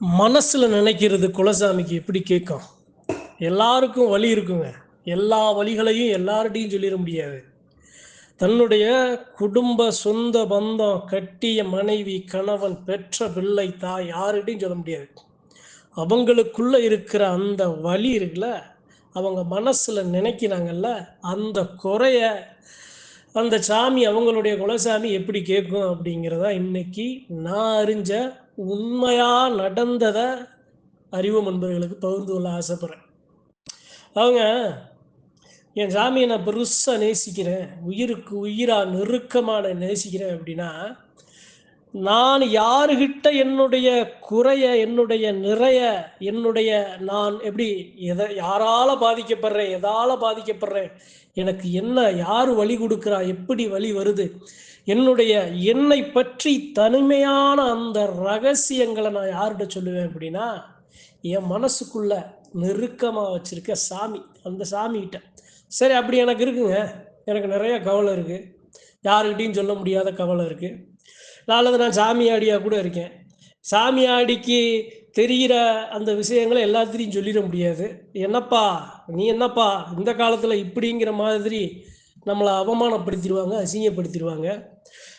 மனசில் நினைக்கிறது குலசாமிக்கு எப்படி கேட்கும்? எல்லாருக்கும் வழி இருக்குங்க. எல்லா வழிகளையும் எல்லார்கிட்டையும் சொல்லிட முடியாது. தன்னுடைய குடும்ப சொந்த பந்தம் கட்டிய மனைவி கணவன் பெற்ற பிள்ளை தாய் யார்கிட்டையும் சொல்ல முடியாது. அவங்களுக்குள்ள இருக்கிற அந்த வழி இருக்குல்ல அவங்க மனசில் நினைக்கிறாங்கல்ல அந்த குறைய அந்த சாமி அவங்களுடைய குலசாமி எப்படி கேட்கும் அப்படிங்கிறத இன்னைக்கு நான் அறிஞ்ச உண்மையா நடந்ததை அறிவு நண்பர்களுக்கு பகிர்ந்து கொள்ள ஆசைப்படுறேன். அவங்க என் சாமியை நான் பெருசாக நேசிக்கிறேன். உயிருக்கு உயிராக நெருக்கமான நேசிக்கிறேன் அப்படின்னா நான் யாருகிட்ட என்னுடைய குறைய என்னுடைய நிறைய என்னுடைய நான் எப்படி எதை யாரால பாதிக்கப்படுறேன் எதால பாதிக்கப்படுறேன் எனக்கு என்ன யார் வழி கொடுக்குறா எப்படி வழி வருது? என்னுடைய என்னை பற்றி தனிமையான அந்த ரகசியங்களை நான் யார்கிட்ட சொல்லுவேன் அப்படின்னா என் மனசுக்குள்ள நெருக்கமாக வச்சிருக்க சாமி அந்த சாமிகிட்ட. சரி அப்படி எனக்கு இருக்குங்க. எனக்கு நிறைய கவலை இருக்குது யாருக்கிட்டையும் சொல்ல முடியாத கவலை இருக்குது அல்லது நான் சாமியாடியாக கூட இருக்கேன். சாமியாடிக்கு தெரிகிற அந்த விஷயங்களை எல்லாத்திலையும் சொல்லிட முடியாது. என்னப்பா நீ என்னப்பா இந்த காலத்தில் இப்படிங்கிற மாதிரி நம்மளை அவமானப்படுத்திடுவாங்க அசிங்கப்படுத்திடுவாங்க.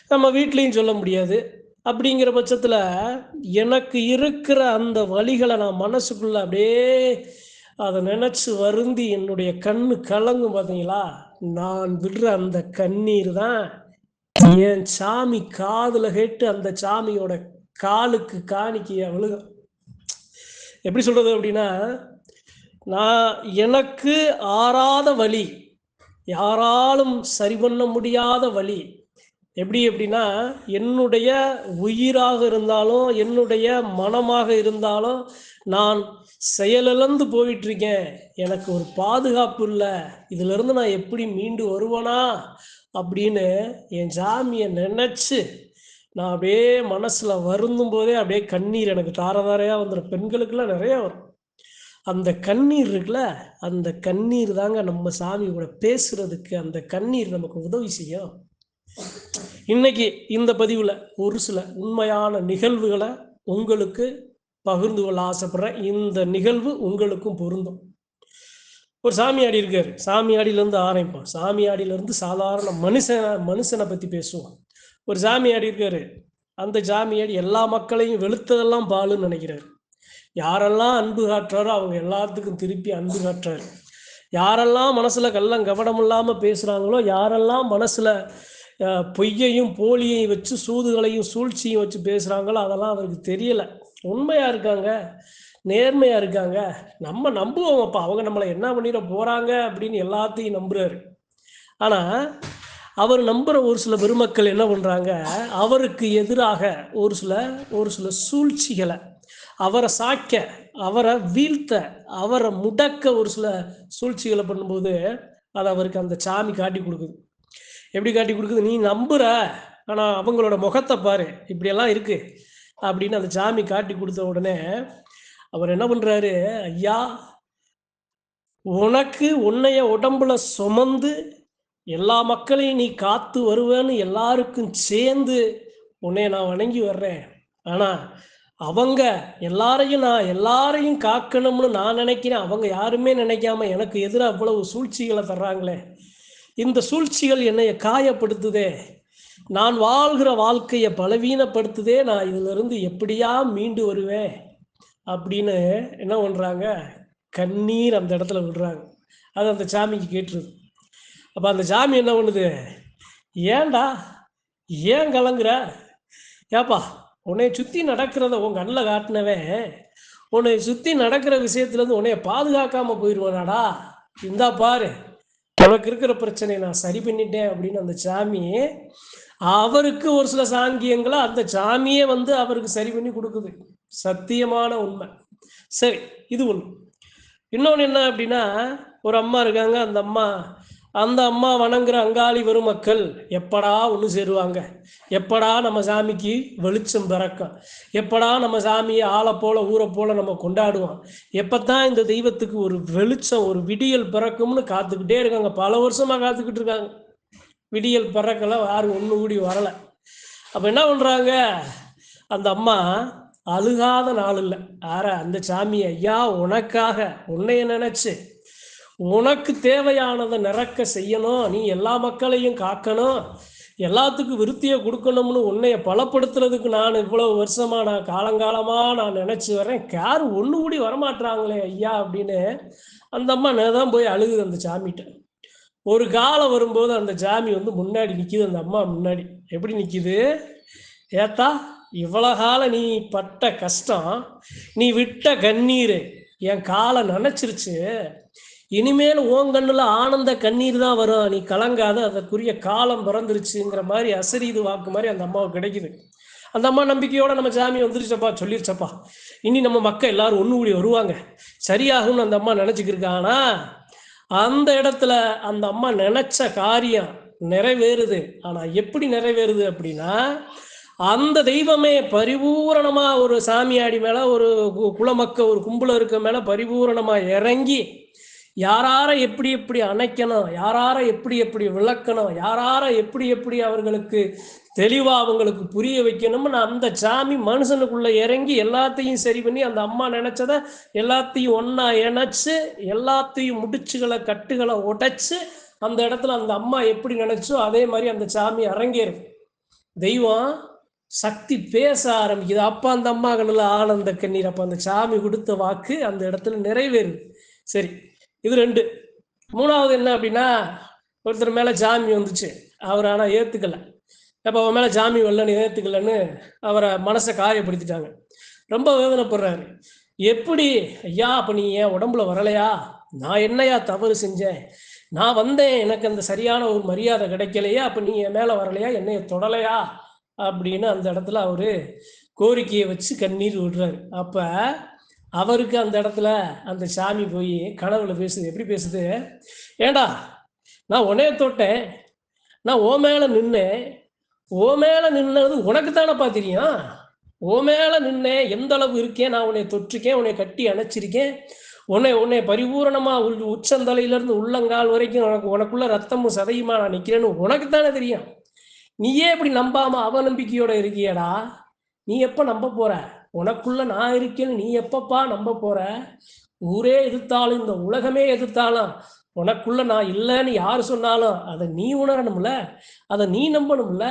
நம்ம வீட்லேயும் சொல்ல முடியாது. அப்படிங்கிற பட்சத்தில் எனக்கு இருக்கிற அந்த வழிகளை நான் மனசுக்குள்ளே அப்படியே அதை நினச்சி வருந்தி என்னுடைய கண்ணு கலங்கும் பார்த்தீங்களா நான் விடுற அந்த கண்ணீர் தான் என் சாமி காதுல கேட்டு அந்த சாமியோட காலுக்கு காணிக்கைய விழுகும் எப்படி சொல்றது அப்படின்னா நான் எனக்கு ஆறாத வழி யாராலும் சரி பண்ண முடியாத வழி எப்படி அப்படின்னா என்னுடைய உயிராக இருந்தாலும் என்னுடைய மனமாக இருந்தாலும் நான் செயலிழந்து போயிட்டு இருக்கேன் எனக்கு ஒரு பாதுகாப்பு இல்லை. இதுல இருந்து நான் எப்படி மீண்டு வருவேனா? அப்படின்னு என் சாமியை நினச்சி நான் அப்படியே மனசில் வருந்தும் போதே அப்படியே கண்ணீர் எனக்கு தாரதாரையா வந்துடும் பெண்களுக்கெல்லாம் நிறையா வரும். அந்த கண்ணீர் இருக்குல்ல அந்த கண்ணீர் தாங்க நம்ம சாமி கூட பேசுறதுக்கு அந்த கண்ணீர் நமக்கு உதவி செய்யும். இன்னைக்கு இந்த பதிவில் ஒரு சில உண்மையான நிகழ்வுகளை உங்களுக்கு பகிர்ந்து கொள்ள ஆசைப்படுறேன். இந்த நிகழ்வு உங்களுக்கும் பொருந்தும். ஒரு சாமியாடி இருக்காரு. சாமியாடியிலேருந்து ஆரம்பிப்போம் சாமியாடியிலேருந்து சாதாரண மனுஷன் மனுஷனை பற்றி பேசுவோம் ஒரு சாமியாடி இருக்காரு. அந்த சாமியாடி எல்லா மக்களையும் வெளுத்ததெல்லாம் பாலுன்னு நினைக்கிறாரு. யாரெல்லாம் அன்பு காட்டுறாரோ அவங்க எல்லாத்துக்கும் திருப்பி அன்பு காட்டுறாரு. யாரெல்லாம் மனசில் கள்ளம் கவனம் இல்லாமல் பேசுகிறாங்களோ யாரெல்லாம் மனசில் பொய்யையும் போலியையும் வச்சு சூதுகளையும் சூழ்ச்சியும் வச்சு பேசுகிறாங்களோ அதெல்லாம் அவருக்கு தெரியலை. உண்மையாக இருக்காங்க. நேர்மையாக இருக்காங்க. நம்ம நம்புவோம் அப்பா அவங்க நம்மளை என்ன பண்ணிட போகிறாங்க அப்படின்னு எல்லாத்தையும் நம்புறாரு. ஆனால் அவர் நம்புற ஒரு சில பெருமக்கள் என்ன பண்ணுறாங்க அவருக்கு எதிராக ஒரு சில ஒரு சில சூழ்ச்சிகளை அவரை சாய்க்க அவரை வீழ்த்த அவரை முடக்க ஒரு சில சூழ்ச்சிகளை பண்ணும்போது அது அவருக்கு அந்த சாமி காட்டி கொடுக்குது. எப்படி காட்டி கொடுக்குது? நீ நம்புற ஆனால் அவங்களோட முகத்தை பாரு. இப்படியெல்லாம் இருக்கு அப்படின்னு அந்த சாமி காட்டி கொடுத்த உடனே அவர் என்ன பண்றாரு? ஐயா உனக்கு உன்னைய உடம்புல சுமந்து எல்லா மக்களையும் நீ காத்து வருவேன்னு எல்லாருக்கும் சேர்ந்து உன்னைய நான் வணங்கி வர்றேன். ஆனா அவங்க எல்லாரையும் நான் எல்லாரையும் காக்கணும்னு நான் நினைக்கிறேன். அவங்க யாருமே நினைக்காம எனக்கு எதிராக அவ்வளவு சூழ்ச்சிகளை தர்றாங்களே. இந்த சூழ்ச்சிகள் என்னை காயப்படுத்துதே. நான் வாழ்கிற வாழ்க்கையை பலவீனப்படுத்துதே. நான் இதுல இருந்து எப்படியா மீண்டு வருவேன்? அப்படின்னு என்ன பண்ணுறாங்க கண்ணீர் அந்த இடத்துல விடுறாங்க. அது அந்த சாமிக்கு கேட்டுருது. அப்போ அந்த சாமி என்ன பண்ணுது? ஏன்டா? ஏன் கலங்குற? ஏப்பா உன்னை சுற்றி நடக்கிறத உன் கண்ணில் காட்டினவன் உன்னை சுற்றி நடக்கிற விஷயத்துலேருந்து உன்னைய பாதுகாக்காமல் போயிடுவானாடா இந்தா பாரு உனக்கு இருக்கிற பிரச்சனையை நான் சரி பண்ணிட்டேன் அப்படின்னு அந்த சாமி அவருக்கு ஒரு சில சாங்கியங்களை அந்த சாமியே வந்து அவருக்கு சரி பண்ணி கொடுக்குது. சத்தியமான உண்மை. சரி இது ஒன்று இன்னொன்று என்ன அப்படின்னா ஒரு அம்மா இருக்காங்க அந்த அம்மா அந்த அம்மா வணங்குற அங்காளி வரும் மக்கள் எப்படா ஒன்று சேருவாங்க? எப்படா நம்ம சாமிக்கு வெளிச்சம் பிறக்கும்? எப்படா நம்ம சாமியை ஆளை போல ஊரை போல நம்ம கொண்டாடுவோம்? எப்பத்தான் இந்த தெய்வத்துக்கு ஒரு வெளிச்சம் ஒரு விடியல் பிறக்கும்னு காத்துக்கிட்டே இருக்காங்க. பல வருஷமா காத்துக்கிட்டு இருக்காங்க. விடியல் பிறக்கல யாரும் ஒன்று கூடி வரலை. அப்போ என்ன பண்ணுறாங்க அந்த அம்மா அழுகாத நாள் இல்லை. ஆற அந்த சாமி ஐயா உனக்காக உன்னைய நினைச்சு உனக்கு தேவையானதை நிறக்க செய்யணும். நீ எல்லா மக்களையும் காக்கணும். எல்லாத்துக்கும் விருத்தியை கொடுக்கணும்னு உன்னைய பலப்படுத்துறதுக்கு நான் இவ்வளவு வருஷமா நான் காலங்காலமாக நான் நினச்சி வரேன் யார் ஒன்று கூடி வரமாட்டுறாங்களே ஐயா அப்படின்னு அந்த அம்மா நான் தான் போய் அழுகுது அந்த சாமிகிட்ட. ஒரு காலம் வரும்போது அந்த சாமி வந்து முன்னாடி நிற்கிது அந்த அம்மா முன்னாடி. எப்படி நிற்கிது ஏத்தா இவ்வளோ காலம் நீ பட்ட கஷ்டம் நீ விட்ட கண்ணீர் என் காலை நினச்சிருச்சு. இனிமேல் ஓங்கண்ணில் ஆனந்த கண்ணீர் தான் வரும். நீ கலங்காத அதற்குரிய காலம் பிறந்துருச்சுங்கிற மாதிரி அசரீது வாக்கு மாதிரி அந்த அம்மாவுக்கு கிடைக்குது. அந்த அம்மா நம்பிக்கையோட நம்ம சாமி வந்துருச்சப்பா சொல்லிருச்சப்பா. இனி நம்ம மக்கள் எல்லாரும் ஒன்று கூடி வருவாங்க. சரியாகும்னு அந்த அம்மா நினச்சிக்கிருக்கானா அந்த இடத்துல அந்த அம்மா நினச்ச காரியம் நிறைவேறுது. ஆனால் எப்படி நிறைவேறுது அப்படின்னா அந்த தெய்வமே பரிபூரணமா ஒரு சாமியாடி மேல ஒரு குலமக்க ஒரு கும்பல இருக்க மேல பரிபூரணமா இறங்கி யாரார எப்படி எப்படி அணைக்கணும் யாரார எப்படி எப்படி விளக்கணும் யாரார எப்படி எப்படி அவர்களுக்கு தெளிவா அவங்களுக்கு புரிய வைக்கணும்னு அந்த சாமி மனுஷனுக்குள்ள இறங்கி எல்லாத்தையும் சரி பண்ணி அந்த அம்மா நினைச்சத எல்லாத்தையும் ஒன்னா இணைச்சு எல்லாத்தையும் முடிச்சுகளை கட்டுகளை உடைச்சு அந்த இடத்துல அந்த அம்மா எப்படி நினைச்சோ அதே மாதிரி அந்த சாமி அரங்கேறும். தெய்வம் சக்தி பேச ஆரம்பிக்குது. அப்பா அந்த அம்மா கண்ணில் ஆனந்த கண்ணீர் அப்போ அந்த சாமி கொடுத்த வாக்கு அந்த இடத்துல நிறைவேறுது. சரி இது ரெண்டு. மூணாவது என்ன அப்படின்னா ஒருத்தர் மேலே ஜாமி வந்துச்சு. அவர் ஆனால் ஏற்றுக்கலை அப்போ அவன் மேலே ஜாமி வரலன்னு ஏற்றுக்கலன்னு அவரை மனசை காயப்படுத்திட்டாங்க. ரொம்ப வேதனைப்படுறாரு. எப்படி ஐயா அப்போ நீ ஏன் உடம்புல வரலையா? நான் என்னையா தவறு செஞ்சேன்? நான் வந்தேன். எனக்கு அந்த சரியான ஒரு மரியாதை கிடைக்கலையா? அப்போ நீ என் மேலே வரலையா? என்னைய தொடலையா? அப்படின்னு அந்த இடத்துல அவரு கோரிக்கையை வச்சு கண்ணீர் விடுறாரு. அப்போ அவருக்கு அந்த இடத்துல அந்த சாமி போய் கனவுல பேசுது. எப்படி பேசுது? ஏண்டா நான் உனைய தொட்டேன். நான் ஓ மேல நின்னேன். ஓ மேல நின்னது உனக்கு தானப்பா தெரியும். ஓ மேல நின்னேன் எந்த அளவு இருக்கேன்? நான் உன்னை தொற்றுக்கேன் உன்னை கட்டி அணைச்சிருக்கேன். உன்னை உன்னை பரிபூரணமா உள் உச்சந்தலையிலிருந்து உள்ளங்கால் வரைக்கும் உனக்கு உனக்குள்ள ரத்தமும் சதையுமா நான் நிற்கிறேன்னு உனக்கு தானே தெரியும். நீயே இப்படி நம்பாம அவநம்பிக்கையோட இருக்கியடா? நீ எப்ப நம்ப போற? உனக்குள்ள நான் இருக்கேன்னு நீ எப்பப்பா நம்ப போற? ஊரே எதிர்த்தாலும் இந்த உலகமே எதிர்த்தாலும் உனக்குள்ள நான் இல்லைன்னு யார் சொன்னாலும் அதை நீ உணரணும்ல? அதை நீ நம்பணும்ல?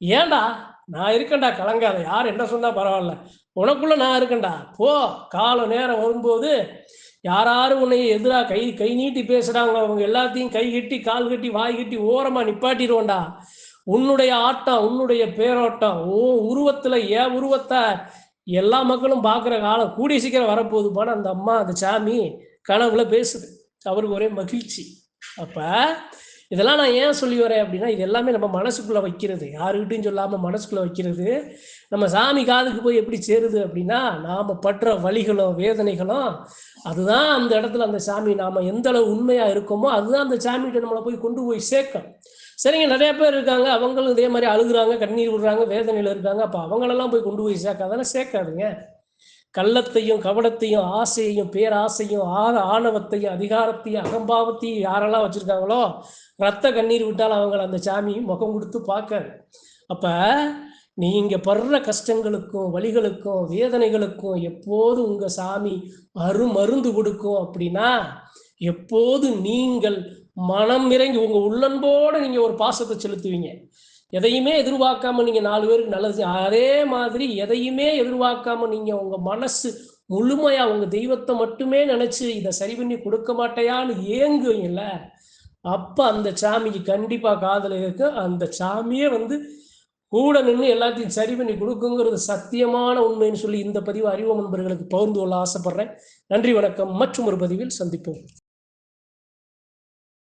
ஏண்டா நான் இருக்கேன்டா கலங்காத. யார் என்ன சொன்னா பரவாயில்ல. உனக்குள்ள நான் இருக்கேன்டா. போ. கால நேரம் வரும்போது யாராரும் உன்னை எதிராக கை கை நீட்டி பேசுறாங்க அவங்க எல்லாத்தையும் கை கட்டி கால் கட்டி வாய் கட்டி ஓரமா நிப்பாட்டிடுவோண்டா உன்னுடைய ஆட்டம் உன்னுடைய பேரோட்டம் ஓ உருவத்துல ஏன் உருவத்தை எல்லா மக்களும் பார்க்குற காலம் கூடிய சீக்கிரம் வரப்போகுது போன அந்த அம்மா அந்த சாமி கனவுல பேசுது. அவருக்கு ஒரே மகிழ்ச்சி. அப்ப இதெல்லாம் நான் ஏன் சொல்லி வரேன் அப்படின்னா இது எல்லாமே நம்ம மனசுக்குள்ள வைக்கிறது. யாருக்கிட்டையும் சொல்லாம மனசுக்குள்ள வைக்கிறது. நம்ம சாமி காதுக்கு போய் எப்படி சேருது அப்படின்னா நாம பற்ற வழிகளும் வேதனைகளும் அதுதான் அந்த இடத்துல அந்த சாமி நாம எந்த அளவு உண்மையா இருக்கோமோ அதுதான் அந்த சாமிகிட்ட நம்மளை போய் கொண்டு போய் சேர்க்கும். சரிங்க நிறைய பேர் இருக்காங்க. அவங்களும் இதே மாதிரி அழுகுறாங்க கண்ணீர் விடுறாங்க வேதனையில் இருக்காங்க. அப்போ அவங்களெல்லாம் போய் கொண்டு போய் சேர்க்காதானே சேர்க்காதுங்க. கள்ளத்தையும் கவடத்தையும் ஆசையையும் பேராசையும் ஆக ஆணவத்தையும் அதிகாரத்தையும் அகம்பாவத்தையும் யாரெல்லாம் வச்சுருக்காங்களோ ரத்த கண்ணீர் விட்டால் அவங்கள அந்த சாமி முகம் கொடுத்து பார்க்காது. அப்போ நீங்கள் படுற கஷ்டங்களுக்கும் வழிகளுக்கும் வேதனைகளுக்கும் எப்போது உங்கள் சாமி அருமருந்து கொடுக்கும் அப்படின்னா எப்போது நீங்கள் மனம் இறங்கி உங்க உள்ளன்போடு நீங்க ஒரு பாசத்தை செலுத்துவீங்க. எதையுமே எதிர்பார்க்காம நீங்க நாலு பேருக்கு நல்லது அதே மாதிரி எதையுமே எதிர்பார்க்காம நீங்க உங்க மனசு முழுமையா உங்க தெய்வத்தை மட்டுமே நினைச்சு இதை சரி பண்ணி கொடுக்க மாட்டையான்னு ஏங்குவீங்கல்ல அப்ப அந்த சாமிக்கு கண்டிப்பா காதல் இருக்கு. அந்த சாமியே வந்து கூட நின்று எல்லாத்தையும் சரி பண்ணி கொடுக்குங்கிறது சத்தியமான உண்மைன்னு சொல்லி இந்த பதிவு அறிவு நண்பர்களுக்கு பகிர்ந்து கொள்ள ஆசைப்படுறேன். நன்றி வணக்கம். மற்றும் ஒரு பதிவில் சந்திப்போம்.